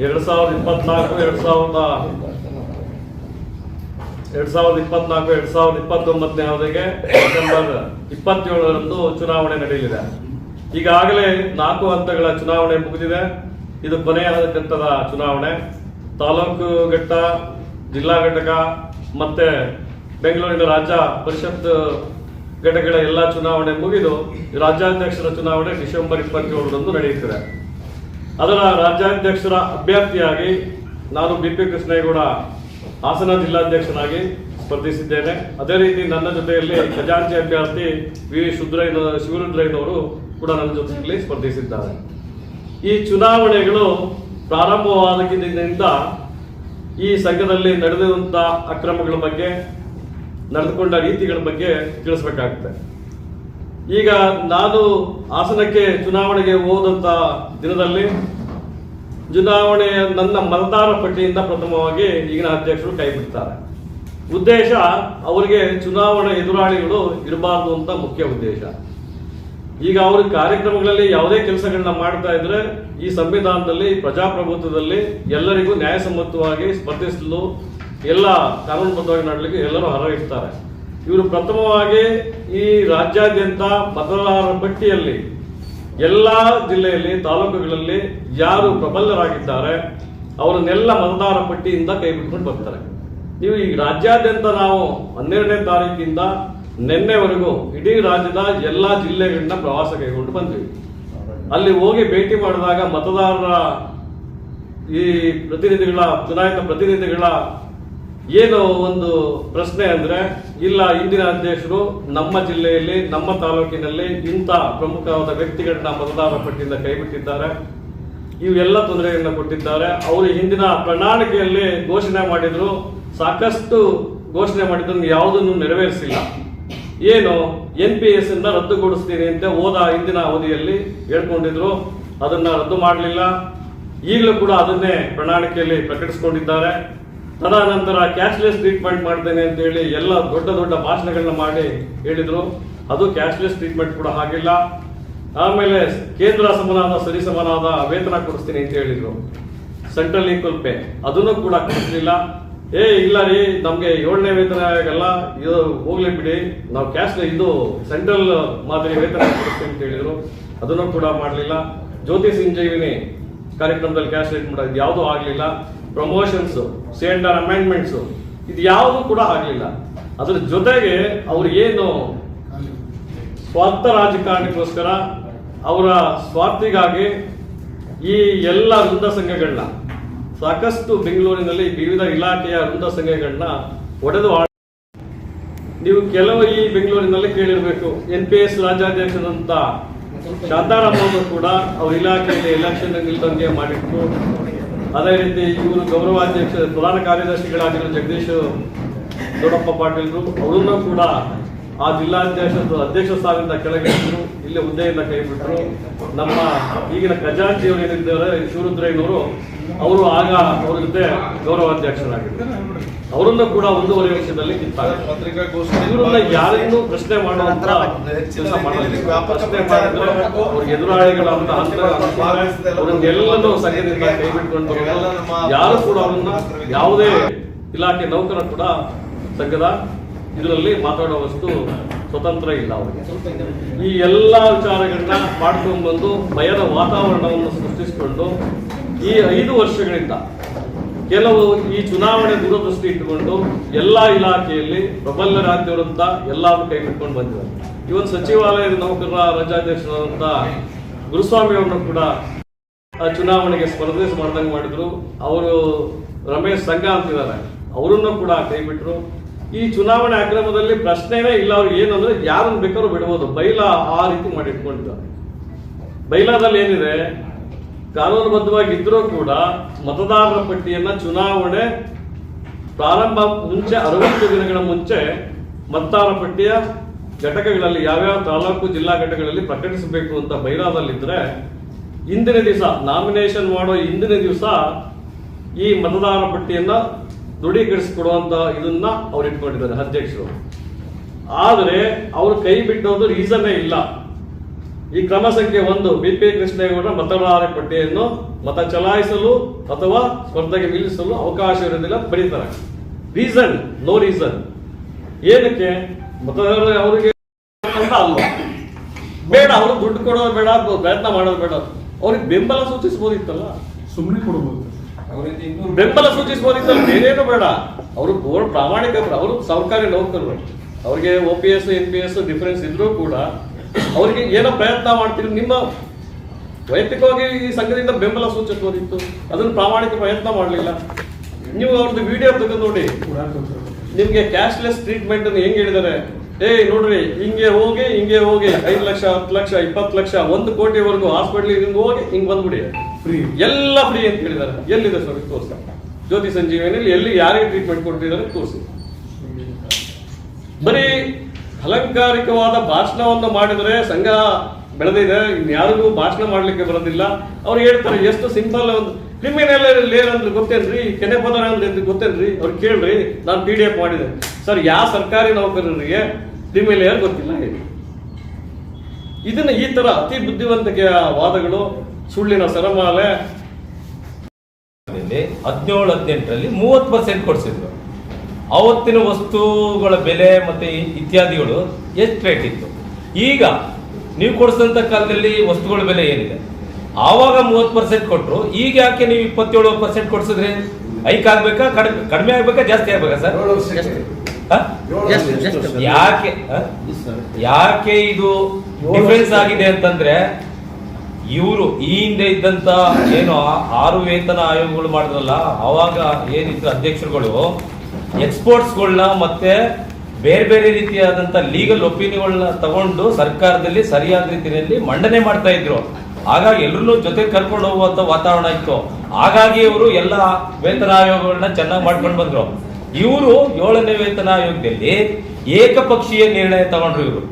ಎರಡ್ ಸಾವಿರದ ಇಪ್ಪತ್ನಾಲ್ಕು, ಎರಡ್ ಸಾವಿರದ ಎರಡ್ ಸಾವಿರದ ಇಪ್ಪತ್ನಾಲ್ಕು, ಎರಡ್ ಸಾವಿರದ ಇಪ್ಪತ್ತೊಂಬತ್ತನೇ ಅವಧಿಗೆ ಡಿಸೆಂಬರ್ ಇಪ್ಪತ್ತೇಳರಂದು ಚುನಾವಣೆ ನಡೆಯಲಿದೆ. ಈಗಾಗಲೇ ನಾಲ್ಕು ಹಂತಗಳ ಚುನಾವಣೆ ಮುಗಿದಿದೆ. ಇದು ಕೊನೆಯ ಹಂತದ ಚುನಾವಣೆ. ತಾಲೂಕು ಘಟ್ಟ, ಜಿಲ್ಲಾ ಘಟಕ ಮತ್ತೆ ಬೆಂಗಳೂರಿನ ರಾಜ್ಯ ಪರಿಷತ್ ಘಟಕಗಳ ಎಲ್ಲ ಚುನಾವಣೆ ಮುಗಿದು ರಾಜ್ಯಾಧ್ಯಕ್ಷರ ಚುನಾವಣೆ ಡಿಸೆಂಬರ್ ಇಪ್ಪತ್ತೇಳರಂದು ನಡೆಯುತ್ತಿದೆ. ಅದರ ರಾಜ್ಯಾಧ್ಯಕ್ಷರ ಅಭ್ಯರ್ಥಿಯಾಗಿ ನಾನು ಬಿ ಪಿ ಕೃಷ್ಣೇಗೌಡ ಹಾಸನ ಜಿಲ್ಲಾಧ್ಯಕ್ಷನಾಗಿ ಸ್ಪರ್ಧಿಸಿದ್ದೇನೆ. ಅದೇ ರೀತಿ ನನ್ನ ಜೊತೆಯಲ್ಲಿ ಖಜಾಂಚಿ ಅಭ್ಯರ್ಥಿ ವಿ ಶುದ್ರಯ್ಯ ಶಿವರುದ್ರಯ್ಯನವರು ಕೂಡ ನನ್ನ ಜೊತೆಯಲ್ಲಿ ಸ್ಪರ್ಧಿಸಿದ್ದಾರೆ. ಈ ಚುನಾವಣೆಗಳು ಪ್ರಾರಂಭವಾದಿಂದ ಈ ಸಂಘದಲ್ಲಿ ನಡೆದಿರುವಂತಹ ಅಕ್ರಮಗಳ ಬಗ್ಗೆ, ನಡೆದುಕೊಂಡ ರೀತಿಗಳ ಬಗ್ಗೆ ತಿಳಿಸ್ಬೇಕಾಗುತ್ತೆ. ಈಗ ನಾನು ಹಾಸನಕ್ಕೆ ಚುನಾವಣೆಗೆ ಹೋದಂತ ದಿನದಲ್ಲಿ ಚುನಾವಣೆಯ ನನ್ನ ಮತದಾರ ಪಟ್ಟಿಯಿಂದ ಪ್ರಥಮವಾಗಿ ಈಗಿನ ಅಧ್ಯಕ್ಷರು ಕೈ ಬಿಡ್ತಾರೆ. ಉದ್ದೇಶ ಅವರಿಗೆ ಚುನಾವಣಾ ಎದುರಾಳಿಗಳು ಇರಬಾರ್ದು ಅಂತ ಮುಖ್ಯ ಉದ್ದೇಶ. ಈಗ ಅವ್ರ ಕಾರ್ಯಕ್ರಮಗಳಲ್ಲಿ ಯಾವುದೇ ಕೆಲಸಗಳನ್ನ ಮಾಡ್ತಾ ಇದ್ರೆ ಈ ಸಂವಿಧಾನದಲ್ಲಿ, ಪ್ರಜಾಪ್ರಭುತ್ವದಲ್ಲಿ ಎಲ್ಲರಿಗೂ ನ್ಯಾಯಸಮ್ಮತವಾಗಿ ಸ್ಪರ್ಧಿಸಲು ಎಲ್ಲ ಕಾನೂನುಬದ್ಧವಾಗಿ ಮಾಡಲಿಕ್ಕೆ ಎಲ್ಲರೂ ಹರವಿರ್ತಾರೆ ಇವರು ಪ್ರಥಮವಾಗಿ ಈ ರಾಜ್ಯಾದ್ಯಂತ ಮತದಾರರ ಪಟ್ಟಿಯಲ್ಲಿ ಎಲ್ಲ ಜಿಲ್ಲೆಯಲ್ಲಿ, ತಾಲೂಕುಗಳಲ್ಲಿ ಯಾರು ಪ್ರಬಲರಾಗಿದ್ದಾರೆ, ಅವರನ್ನೆಲ್ಲ ಮತದಾರ ಪಟ್ಟಿಯಿಂದ ಕೈ ಬಿಟ್ಕೊಂಡು ಬರ್ತಾರೆ. ನೀವು ಈ ರಾಜ್ಯಾದ್ಯಂತ ನಾವು ಹನ್ನೆರಡನೇ ತಾರೀಕಿಂದ ನಿನ್ನೆವರೆಗೂ ಇಡೀ ರಾಜ್ಯದ ಎಲ್ಲ ಜಿಲ್ಲೆಗಳನ್ನ ಪ್ರವಾಸ ಕೈಗೊಂಡು ಬಂದ್ವಿ. ಅಲ್ಲಿ ಹೋಗಿ ಭೇಟಿ ಮಾಡಿದಾಗ ಮತದಾರರ ಈ ಪ್ರತಿನಿಧಿಗಳ, ಚುನಾಯಿತ ಪ್ರತಿನಿಧಿಗಳ ಏನು ಒಂದು ಪ್ರಶ್ನೆ ಅಂದ್ರೆ ಇಲ್ಲ, ಇಂದಿನ ಅಧ್ಯಕ್ಷರು ನಮ್ಮ ಜಿಲ್ಲೆಯಲ್ಲಿ, ನಮ್ಮ ತಾಲೂಕಿನಲ್ಲಿ ಇಂಥ ಪ್ರಮುಖವಾದ ವ್ಯಕ್ತಿಗಳನ್ನ ಮತದಾರರ ಪಟ್ಟಿಯಿಂದ ಕೈಬಿಟ್ಟಿದ್ದಾರೆ. ಇವೆಲ್ಲ ತೊಂದರೆಯನ್ನು ಕೊಟ್ಟಿದ್ದಾರೆ. ಅವರು ಹಿಂದಿನ ಪ್ರಣಾಳಿಕೆಯಲ್ಲಿ ಘೋಷಣೆ ಮಾಡಿದ್ರು. ಸಾಕಷ್ಟು ಘೋಷಣೆ ಮಾಡಿದ್ರು ಯಾವುದನ್ನು ನೆರವೇರಿಸಿಲ್ಲ. ಏನು ಎನ್ ಪಿ ಎಸ್ ಇಂದ ರದ್ದುಗೊಳಿಸ್ತೀನಿ ಅಂತ ಹೋದ ಹಿಂದಿನ ಅವಧಿಯಲ್ಲಿ ಹೇಳ್ಕೊಂಡಿದ್ರು. ಅದನ್ನ ರದ್ದು ಮಾಡಲಿಲ್ಲ. ಈಗಲೂ ಕೂಡ ಅದನ್ನೇ ಪ್ರಣಾಳಿಕೆಯಲ್ಲಿ ಪ್ರಕಟಿಸಿಕೊಂಡಿದ್ದಾರೆ. ತದನಂತರ ಕ್ಯಾಶ್ಲೆಸ್ ಟ್ರೀಟ್ಮೆಂಟ್ ಮಾಡ್ತೇನೆ ಅಂತ ಹೇಳಿ ಎಲ್ಲ ದೊಡ್ಡ ದೊಡ್ಡ ಭಾಷಣಗಳನ್ನ ಮಾಡಿ ಹೇಳಿದ್ರು. ಅದು ಕ್ಯಾಶ್ಲೆಸ್ ಟ್ರೀಟ್ಮೆಂಟ್ ಕೂಡ ಆಗಿಲ್ಲ ಆಮೇಲೆ ಕೇಂದ್ರ ಸಮನಾದ, ಸರಿ ಸಮನಾದ ವೇತನ ಕೊಡಿಸ್ತೀನಿ ಅಂತ ಹೇಳಿದ್ರು. ಸೆಂಟ್ರಲ್ ಈಕ್ವಲ್ ಪೇ ಅದನ್ನು ಕೂಡ ಕೊಡಿಸ್ಲಿಲ್ಲ ಏ, ಇಲ್ಲ ರೀ, ನಮ್ಗೆ ಏಳನೇ ವೇತನ ಆಗಲ್ಲ. ಇದು ಹೋಗ್ಲಿ ಬಿಡಿ. ನಾವು ಕ್ಯಾಶ್ ಇದು ಸೆಂಟ್ರಲ್ ಮಾದರಿ ವೇತನ ಕೊಡಿಸ್ತೀನಿ ಅಂತ ಹೇಳಿದ್ರು. ಅದನ್ನು ಕೂಡ ಮಾಡಲಿಲ್ಲ. ಜ್ಯೋತಿ ಸಂಜೀವಿನಿ ಕಾರ್ಯಕ್ರಮದಲ್ಲಿ ಕ್ಯಾಶ್ ರೇಟ್ ಮಾಡೋದು ಯಾವುದೂ ಆಗಲಿಲ್ಲ. ಪ್ರಮೋಷನ್ಸ್ ಸೇಂಡರ್ ಅಮೆಂಡ್ಮೆಂಟ್ಸು ಇದು ಯಾವುದು ಕೂಡ ಆಗಲಿಲ್ಲ. ಅದರ ಜೊತೆಗೆ ಅವರು ಏನು ಸ್ವಾರ್ಥ ರಾಜಕಾರಣಕ್ಕೋಸ್ಕರ ಅವರ ಸ್ವಾರ್ಥಿಗಾಗಿ ಈ ಎಲ್ಲ ವೃಂದ ಸಂಘಗಳನ್ನ, ಸಾಕಷ್ಟು ಬೆಂಗಳೂರಿನಲ್ಲಿ ವಿವಿಧ ಇಲಾಖೆಯ ವೃಂದ ಸಂಘಗಳನ್ನ ಒಡೆದು ನೀವು ಕೆಲವು ಈ ಬೆಂಗಳೂರಿನಲ್ಲಿ ಕೇಳಿರಬೇಕು. ಎನ್ ಪಿ ಎಸ್ ರಾಜ್ಯಾಧ್ಯಕ್ಷರಂತ ಶಾಂತಾರಾಮ್ ಅವರು ಕೂಡ ಅವ್ರ ಇಲಾಖೆಯಲ್ಲಿ ಎಲೆಕ್ಷನ್ ನಿಲ್ದಂಗೆ ಮಾಡಿತ್ತು ಅದೇ ರೀತಿ ಇವರು ಗೌರವಾಧ್ಯಕ್ಷ, ಪ್ರಧಾನ ಕಾರ್ಯದರ್ಶಿಗಳಾಗಿರುವ ಜಗದೀಶ್ ದೊಡ್ಡಪ್ಪ ಪಾಟೀಲ್ರು ಅವರನ್ನು ಕೂಡ ಆ ಜಿಲ್ಲಾಧ್ಯಕ್ಷ ಅಧ್ಯಕ್ಷ ಸ್ಥಾನದಿಂದ ಕೆಳಗಿಳಿದ್ರು ಇಲ್ಲಿ ಹುದ್ದೆಯಿಂದ ಕೈ ಬಿಟ್ಟರು ನಮ್ಮ ಈಗಿನ ಖಜಾಂಚಿಯವರು ಏನಿದ್ದಾರೆ ಶಿವರುದ್ರಯ್ಯನವರು ಅವರು ಆಗ ಅವ್ರ ಜೊತೆ ಗೌರವಾಧ್ಯಕ್ಷರಾಗಿದ್ದರು ಅವರನ್ನು ಕೂಡ ಒಂದೂವರೆ ವರ್ಷದಲ್ಲಿ ಇವರನ್ನ ಯಾರನ್ನೂ ಪ್ರಶ್ನೆ ಮಾಡುವಂತ ಕೆಲಸ ಮಾಡೋದಿಲ್ಲ ಪ್ರಶ್ನೆ ಮಾಡಿದ್ರೆ ಎದುರಾಳಿಗಳಂತ ಅವ್ರನ್ನೆಲ್ಲನೂ ಸಂಘದಿಂದ ಕೈ ಬಿಟ್ಕೊಂಡು ಯಾರು ಕೂಡ ಅವರನ್ನ ಯಾವುದೇ ಇಲಾಖೆ ನೌಕರ ಕೂಡ ಸಂಘದ ಇದರಲ್ಲಿ ಮಾತಾಡುವಷ್ಟು ಸ್ವತಂತ್ರ ಇಲ್ಲ ಅವರಿಗೆ. ಈ ಎಲ್ಲ ವಿಚಾರಗಳನ್ನ ಮಾಡ್ಕೊಂಡು ಬಂದು ಭಯದ ವಾತಾವರಣವನ್ನು ಸೃಷ್ಟಿಸಿಕೊಂಡು ಈ ಐದು ವರ್ಷಗಳಿಂದ ಕೆಲವು ಈ ಚುನಾವಣೆ ದೂರದೃಷ್ಟಿ ಇಟ್ಟುಕೊಂಡು ಎಲ್ಲಾ ಇಲಾಖೆಯಲ್ಲಿ ಪ್ರಬಲರಾದ್ಯರಂತ ಎಲ್ಲರೂ ಕೈ ಬಿಟ್ಕೊಂಡು ಬಂದಿದ್ದಾರೆ. ಇವನ್ ಸಚಿವಾಲಯದ ನೌಕರರ, ರಾಜ್ಯಾಧ್ಯಕ್ಷರಾದಂತ ಗುರುಸ್ವಾಮಿ ಅವರನ್ನು ಕೂಡ ಚುನಾವಣೆಗೆ ಸ್ಪರ್ಧೆ ಮಾಡ್ದಂಗೆ ಮಾಡಿದ್ರು. ಅವರು ರಮೇಶ್ ಸಂಘ ಅಂತಿದ್ದಾರೆ. ಅವರನ್ನು ಕೂಡ ಕೈ ಬಿಟ್ರು. ಈ ಚುನಾವಣೆ ಅಕ್ರಮದಲ್ಲಿ ಪ್ರಶ್ನೆನೇ ಇಲ್ಲ ಅವ್ರಿಗೆ ಏನಂದ್ರೆ ಯಾರನ್ನು ಬೇಕಾದ್ರೂ ಬಿಡ್ಬೋದು. ಬೈಲ ಆ ರೀತಿ ಮಾಡಿಟ್ಕೊಂಡಿದ್ದಾರೆ. ಬೈಲಾದಲ್ಲಿ ಏನಿದೆ? ಕಾನೂನುಬದ್ಧವಾಗಿ ಇದ್ರೂ ಕೂಡ ಮತದಾರರ ಪಟ್ಟಿಯನ್ನ ಚುನಾವಣೆ ಪ್ರಾರಂಭ ಮುಂಚೆ ಅರವತ್ತು ದಿನಗಳ ಮುಂಚೆ ಮತದಾರರ ಪಟ್ಟಿಯ ಘಟಕಗಳಲ್ಲಿ ಯಾವ್ಯಾವ ತಾಲೂಕು ಜಿಲ್ಲಾ ಘಟಕಗಳಲ್ಲಿ ಪ್ರಕಟಿಸಬೇಕು ಅಂತ ಬೈಲಾದಲ್ಲಿದ್ರೆ ಇಂದಿನ ದಿವಸ ನಾಮಿನೇಷನ್ ಮಾಡೋ ಇಂದಿನ ದಿವಸ ಈ ಮತದಾರರ ಪಟ್ಟಿಯನ್ನ ದೃಢೀಕರಿಸಿಕೊಡುವಂತ ಇದನ್ನ ಅವ್ರು ಇಟ್ಕೊಂಡಿದ್ದಾರೆ ಅಧ್ಯಕ್ಷರು. ಆದರೆ ಅವರು ಕೈ ಬಿಟ್ಟೋದು ರೀಸನ್ನೇ ಇಲ್ಲ. ಈ ಕ್ರಮ ಸಂಖ್ಯೆ ಒಂದು ಬಿಪಿ ಕೃಷ್ಣೇಗೌಡ ಮತದಾರರ ಪಟ್ಟಿಯನ್ನು ಮತ ಚಲಾಯಿಸಲು ಅಥವಾ ಸ್ಪರ್ಧೆಗೆ ನಿಲ್ಲಿಸಲು ಅವಕಾಶ ಇರೋದಿಲ್ಲ, ಬರೀತಾರೆ. ರೀಸನ್ ನೋ ರೀಸನ್ ಏನಕ್ಕೆ? ಮತದಾರರು ಅವರಿಗೆ ಅಲ್ಲ ಬೇಡ ಅವರು ದುಡ್ಡು ಕೊಡೋದು ಬೇಡ, ಪ್ರಯತ್ನ ಮಾಡೋದು ಬೇಡ. ಅವ್ರಿಗೆ ಬೆಂಬಲ ಸೂಚಿಸಬಹುದಿತ್ತಲ್ಲ? ಸುಮ್ಮನೆ ಕೊಡ್ಬೋದು. ಬೆಂಬಲ ಸೂಚಿಸುವ ಬೇರೇನು ಬೇಡ. ಅವರು ಬೋರ್ಡ್ ಪ್ರಾಮಾಣಿಕ ಅವರು ಸರ್ಕಾರಿ ನೌಕರರು. ಅವ್ರಿಗೆ O P S N P S difference ಇದ್ರೂ ಕೂಡ ಅವರಿಗೆ ಏನೋ ಪ್ರಯತ್ನ ಮಾಡ್ತೀರಿ, ನಿಮ್ಮ ವೈಯಕ್ತಿಕವಾಗಿ ಈ ಸಂಘದಿಂದ ಬೆಂಬಲ ಸೂಚಿಸಬಹುದಿತ್ತು ಅದನ್ನು ಪ್ರಾಮಾಣಿಕ ಪ್ರಯತ್ನ ಮಾಡಲಿಲ್ಲ. ನೀವು ಅವ್ರದ್ದು ವಿಡಿಯೋ ತೆಗೆದು ನೋಡಿ. ನಿಮ್ಗೆ ಕ್ಯಾಶ್ಲೆಸ್ ಟ್ರೀಟ್ಮೆಂಟ್ ಅನ್ನು ಹೆಂಗ್ ಹೇಳಿದ್ದಾರೆ? ಏಯ್, ನೋಡ್ರಿ, ಹಿಂಗೆ ಹೋಗಿ ಹಿಂಗೆ ಹೋಗಿ. ಐದು ಲಕ್ಷ, ಹತ್ತು ಲಕ್ಷ, ಇಪ್ಪತ್ತು ಲಕ್ಷ, ಒಂದು ಕೋಟಿವರೆಗೂ ಹಾಸ್ಪಿಟ್ಲಿಗೆ ಹಿಂಗ್ ಹೋಗಿ, ಹಿಂಗೆ ಬಂದ್ಬಿಡಿ. ಫ್ರೀ ಎಲ್ಲ ಫ್ರೀ ಅಂತ ಹೇಳಿದ್ದಾರೆ. ಎಲ್ಲಿದೆ ಸರ್ ತೋರಿಸಿ. ಜ್ಯೋತಿ ಸಂಜೀವನಿಯಲ್ಲಿ ಎಲ್ಲಿ ಯಾರಿಗೆ ಟ್ರೀಟ್ಮೆಂಟ್ ಕೊಟ್ಟಿದ್ದಾರೆ ತೋರಿಸಿ. ಬರೀ ಅಲಂಕಾರಿಕವಾದ ಭಾಷಣವನ್ನು ಮಾಡಿದರೆ ಸಂಘ ಬೆಳೆದಿದೆ ಇನ್ಯಾರಿಗೂ ಭಾಷಣ ಮಾಡ್ಲಿಕ್ಕೆ ಬರೋದಿಲ್ಲ. ಅವ್ರು ಹೇಳ್ತಾರೆ, ಎಷ್ಟು ಸಿಂಪಲ್ ಒಂದು ಕ್ರಿಮಿನಲ್ ಅಂದ್ರೆ ಗೊತ್ತೇನ್ರಿ? ಕೆನೆ ಪದರ ಅಂದ್ರೆ ಗೊತ್ತೇನ್ರಿ? ಅವ್ರು ಕೇಳ್ರಿ, ನಾನು ಪಿ ಡಿ ಎಫ್ ಮಾಡಿದೆ. ಸರ್, ಯಾವ ಸರ್ಕಾರಿ ನೌಕರರಿಗೆ ಕ್ರಿಮಿಲೇಯರ್ ಗೊತ್ತಿಲ್ಲ ಹೇಳಿ ಇದನ್ನ ಈ ತರ ಅತಿ ಬುದ್ಧಿವಂತಿಕೆಯ ವಾದಗಳು ಸುಳ್ಳಿನ ಸರಮಾಲೆ. ಹದಿನೇಳು ಹದಿನೆಂಟರಲ್ಲಿ ಮೂವತ್ತು ಪರ್ಸೆಂಟ್ ಕೊಡಿಸಿದ್ರು. ಅವತ್ತಿನ ವಸ್ತುಗಳ ಬೆಲೆ ಮತ್ತೆ ಇತ್ಯಾದಿಗಳು ಎಷ್ಟು ರೇಟ್ ಇತ್ತು? ಈಗ ನೀವು ಕೊಡಿಸಿದಂಥ ಕಾಲದಲ್ಲಿ ವಸ್ತುಗಳ ಬೆಲೆ ಏನಿದೆ? ಆವಾಗ ಮೂವತ್ತು ಪರ್ಸೆಂಟ್ ಕೊಟ್ಟರು ಈಗ ಯಾಕೆ ನೀವು ಇಪ್ಪತ್ತೇಳು ಪರ್ಸೆಂಟ್ ಕೊಡಿಸಿದ್ರಿ? ಹೈಕ್ ಆಗ್ಬೇಕಾ? ಕಡಿಮೆ ಕಡಿಮೆ ಆಗ್ಬೇಕಾ? ಜಾಸ್ತಿ ಆಗ್ಬೇಕಾ ಸರ್? ಯಾಕೆ? ಯಾಕೆ ಇದು ಡಿಫೆನ್ಸ್ ಆಗಿದೆ ಅಂತಂದ್ರೆ ಇವರು ಈ ಹಿಂದೆ ಇದ್ದಂತ ಏನು ಆರು ವೇತನ ಆಯೋಗಗಳು ಮಾಡಿದ್ರಲ್ಲ, ಅವಾಗ ಏನಿತ್ತು ಅಧ್ಯಕ್ಷರುಗಳು? ಎಕ್ಸ್ಪೋರ್ಟ್ಸ್ಗಳನ್ನ ಮತ್ತೆ ಬೇರೆ ಬೇರೆ ರೀತಿಯಾದಂತ ಲೀಗಲ್ ಒಪಿನಿಯನ್ಗಳನ್ನ ತಗೊಂಡು ಸರ್ಕಾರದಲ್ಲಿ ಸರಿಯಾದ ರೀತಿಯಲ್ಲಿ ಮಂಡನೆ ಮಾಡ್ತಾ ಇದ್ರು. ಹಾಗಾಗಿ ಎಲ್ಲರೂ ಜೊತೆ ಕರ್ಕೊಂಡು ಹೋಗುವಂತ ವಾತಾವರಣ ಇತ್ತು. ಹಾಗಾಗಿ ಇವರು ಎಲ್ಲ ವೇತನ ಆಯೋಗಗಳನ್ನ ಚೆನ್ನಾಗಿ ಮಾಡ್ಕೊಂಡು ಬಂದ್ರು. ಇವರು ಏಳನೇ ವೇತನ ಆಯೋಗದಲ್ಲಿ ಏಕಪಕ್ಷೀಯ ನಿರ್ಣಯ ತಗೊಂಡ್ರು ಇವರು.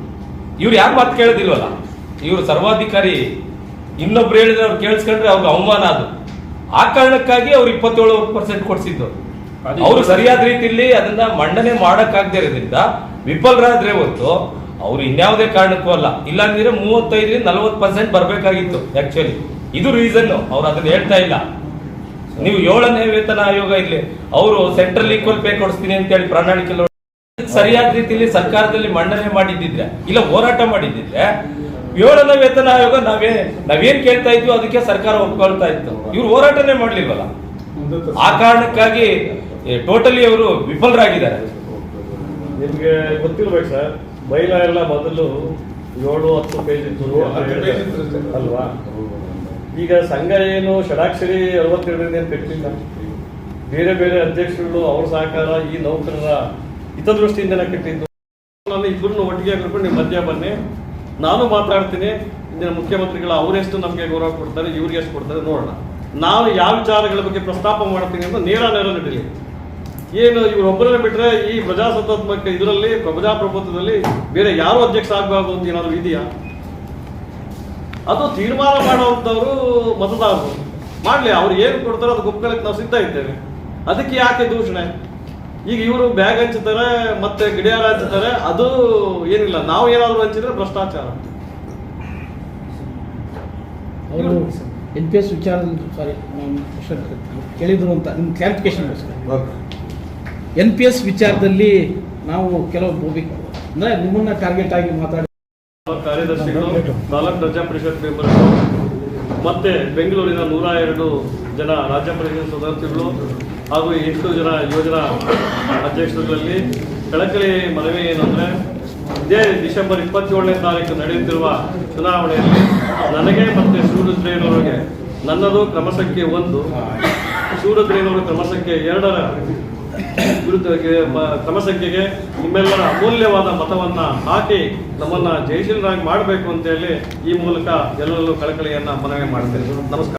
ಇವ್ರು ಯಾರು ಮಾತು ಕೇಳೋದಿಲ್ವಲ್ಲ? ಇವರು ಸರ್ವಾಧಿಕಾರಿ ಇನ್ನೊಬ್ರು ಹೇಳಿದ್ರೆ ಅವ್ರು ಕೇಳಿಸ್ಕೊಂಡ್ರೆ ಅವ್ರಿಗೆ ಅವಮಾನ ಅದು. ಆ ಕಾರಣಕ್ಕಾಗಿ ಅವ್ರು ಇಪ್ಪತ್ತೇಳು ಪರ್ಸೆಂಟ್ ಕೊಡಿಸಿದ್ದು. ಅವರು ಸರಿಯಾದ ರೀತಿಯಲ್ಲಿ ಅದನ್ನ ಮಂಡನೆ ಮಾಡಕ್ಕಾಗದೇ ಇರೋದ್ರಿಂದ ವಿಫಲರಾದ್ರೆ ಹೊತ್ತು ಅವ್ರು ಇನ್ಯಾವುದೇ ಕಾರಣಕ್ಕೂ ಅಲ್ಲ. ಇಲ್ಲಾಂದ್ರೆ ಮೂವತ್ತೈದರಿಂದ ನಲವತ್ತು ಪರ್ಸೆಂಟ್ ಬರ್ಬೇಕಾಗಿತ್ತು ಆಕ್ಚುಲಿ ಇದು ರೀಸನ್ ಅವ್ರು ಅದನ್ನ ಹೇಳ್ತಾ ಇಲ್ಲ. ನೀವು ಏಳನೇ ವೇತನ ಆಯೋಗ ಇಲ್ಲಿ ಅವರು ಸೆಂಟ್ರಲ್ ಈಕ್ವಲ್ ಪೇ ಕೊಡಿಸ್ತೀನಿ ಅಂತ ಹೇಳಿ ಪ್ರಣಾಳಿಕೆ ಸರಿಯಾದ ರೀತಿಯಲ್ಲಿ ಸರ್ಕಾರದಲ್ಲಿ ಮಂಡನೆ ಮಾಡಿದ್ದಿದ್ರೆ ಇಲ್ಲ ಹೋರಾಟ ಮಾಡಿದ್ದಿದ್ರೆ ಏಳನೇ ವೇತನ ಆಯೋಗ ನಾವೇ ನಾವೇನ್ ಕೇಳ್ತಾ ಇದ್ವಿ ಅದಕ್ಕೆ ಸರ್ಕಾರ ಒಪ್ಕೊಳ್ತಾ ಇತ್ತು. ಇವ್ರು ಹೋರಾಟನೇ ಮಾಡ್ಲಿಲ್ವಲ್ಲ? ಆ ಕಾರಣಕ್ಕಾಗಿ ಟೋಟಲಿ ಅವರು ವಿಫಲರಾಗಿದ್ದಾರೆ. ನಿಮ್ಗೆ ಗೊತ್ತಿರ್ಬೇಕು ಸರ್ ಮಹಿಳಾ ಎಲ್ಲ ಮೊದಲು ಏಳು ಹತ್ತು ಪೇಜ್ ಇತ್ತು. ಅಲ್ವಾ? ಈಗ ಸಂಘ ಏನು ಷಡಾಕ್ಷರಿ ಅರವತ್ತೆರಡರಿಂದ ಏನು ಕಟ್ಟಿಲ್ಲ. ಬೇರೆ ಬೇರೆ ಅಧ್ಯಕ್ಷರುಗಳು ಅವ್ರ ಸಹಕಾರ ಈ ನೌಕರರ ಹಿತದೃಷ್ಟಿಯಿಂದನೇ ಕಟ್ಟಿದ್ದು. ನಾನು ಇಬ್ಬರನ್ನು ಒಟ್ಟಿಗೆ ಕರ್ಕೊಂಡು ನಿಮ್ಮ ಮಧ್ಯ ಬನ್ನಿ. ನಾನು ಮಾತಾಡ್ತೀನಿ, ಇಂದಿನ ಮುಖ್ಯಮಂತ್ರಿಗಳು ಅವರೆಷ್ಟು ನಮಗೆ ಗೌರವ ಕೊಡ್ತಾರೆ, ಇವ್ರಿಗೆ ಎಷ್ಟು ಕೊಡ್ತಾರೆ, ನೋಡೋಣ. ನಾನು ಯಾವ ವಿಚಾರಗಳ ಬಗ್ಗೆ ಪ್ರಸ್ತಾಪ ಮಾಡ್ತೀನಿ ಅಂತ ನೇರ ನೇರ ನಡೀಲಿ ಏನು ಇವರೊಬ್ಬರನ್ನ ಬಿಟ್ಟರೆ ಈ ಪ್ರಜಾಸತ್ತಾತ್ಮಕ ಇದರಲ್ಲಿ, ಪ್ರಜಾಪ್ರಭುತ್ವದಲ್ಲಿ ಬೇರೆ ಯಾರು ಅಧ್ಯಕ್ಷ ಆಗಬಾರ್ದು ಅಂತ ಏನಾದ್ರು ಇದೆಯಾ? ಅದು ತೀರ್ಮಾನ ಮಾಡುವಂಥವ್ರು ಮತದಾರರು. ಮಾಡಲಿ, ಅವ್ರು ಏನು ಕೊಡ್ತಾರೋ ಅದು ಒಪ್ಕೊಳ್ಳಕ್ಕೆ ನಾವು ಸಿದ್ಧ ಇದ್ದೇವೆ. ಅದಕ್ಕೆ ಯಾಕೆ ದೂಷಣೆ? ಈಗ ಇವರು ಬ್ಯಾಗ್ ಹಂಚುತ್ತಾರೆ ಮತ್ತೆ ಗಡಿಯಾರ ಹಂಚುತ್ತಾರೆ ಅದು ಏನಿಲ್ಲ. ನಾವು ಏನಾದ್ರು ಹಂಚಿದ್ರೆ ಭ್ರಷ್ಟಾಚಾರ. ಅವರು ಎನ್ ಪಿ ಎಸ್ ವಿಚಾರದಲ್ಲಿ ಸಾರಿ ಕೇಳಿದ್ರು ಅಂತ ನಿಮ್ಮ ಕ್ಲಾರಿಫಿಕೇಶನ್ ಎನ್ ಪಿ ಎಸ್ ವಿಚಾರದಲ್ಲಿ ನಾವು ಕೆಲವು ಭೂಮಿ ಅಂದರೆ ನಿಮ್ಮನ್ನ ಟಾರ್ಗೆಟ್ ಆಗಿ ಮಾತಾಡಿ ಕಾರ್ಯದರ್ಶಿಗಳು ನಾಲ್ಕು ರಾಜ್ಯ ಪರಿಷತ್ ಮೆಂಬರ್ಗಳು ಮತ್ತೆ ಬೆಂಗಳೂರಿನ ನೂರ ಎರಡು ಜನ ರಾಜ್ಯ ಪರಿಷತ್ ಸದಸ್ಯರುಗಳು ಹಾಗೂ ಎಂಟು ಜನ ಯೋಜನಾ ಅಧ್ಯಕ್ಷರುಗಳಲ್ಲಿ ಕಳಕಳಿ ಮನವಿ ಏನಂದ್ರೆ ಇದೇ ಡಿಸೆಂಬರ್ ಇಪ್ಪತ್ತೇಳನೇ ತಾರೀಕು ನಡೆಯುತ್ತಿರುವ ಚುನಾವಣೆಯಲ್ಲಿ ನನಗೆ ಮತ್ತೆ ಸೂರ್ಯದ್ರೇನವರಿಗೆ ನನ್ನದು ಕ್ರಮ ಸಂಖ್ಯೆ ಒಂದು ಸೂರ್ಯದ್ರೇನವರು ಕ್ರಮ ಸಂಖ್ಯೆ ಎರಡರ ವಿರುದ್ಧ ಕ್ರಮ ಸಂಖ್ಯೆಗೆ ನಿಮ್ಮೆಲ್ಲರ ಅಮೂಲ್ಯವಾದ ಮತವನ್ನ ಹಾಕಿ ನಮ್ಮನ್ನ ಜಯಶೀಲರಾಗಿ ಮಾಡಬೇಕು ಅಂತ ಹೇಳಿ ಈ ಮೂಲಕ ಎಲ್ಲರಲ್ಲೂ ಕಳಕಳಿಯನ್ನ ಮನವಿ ಮಾಡ್ತೇನೆ. ನಮಸ್ಕಾರ.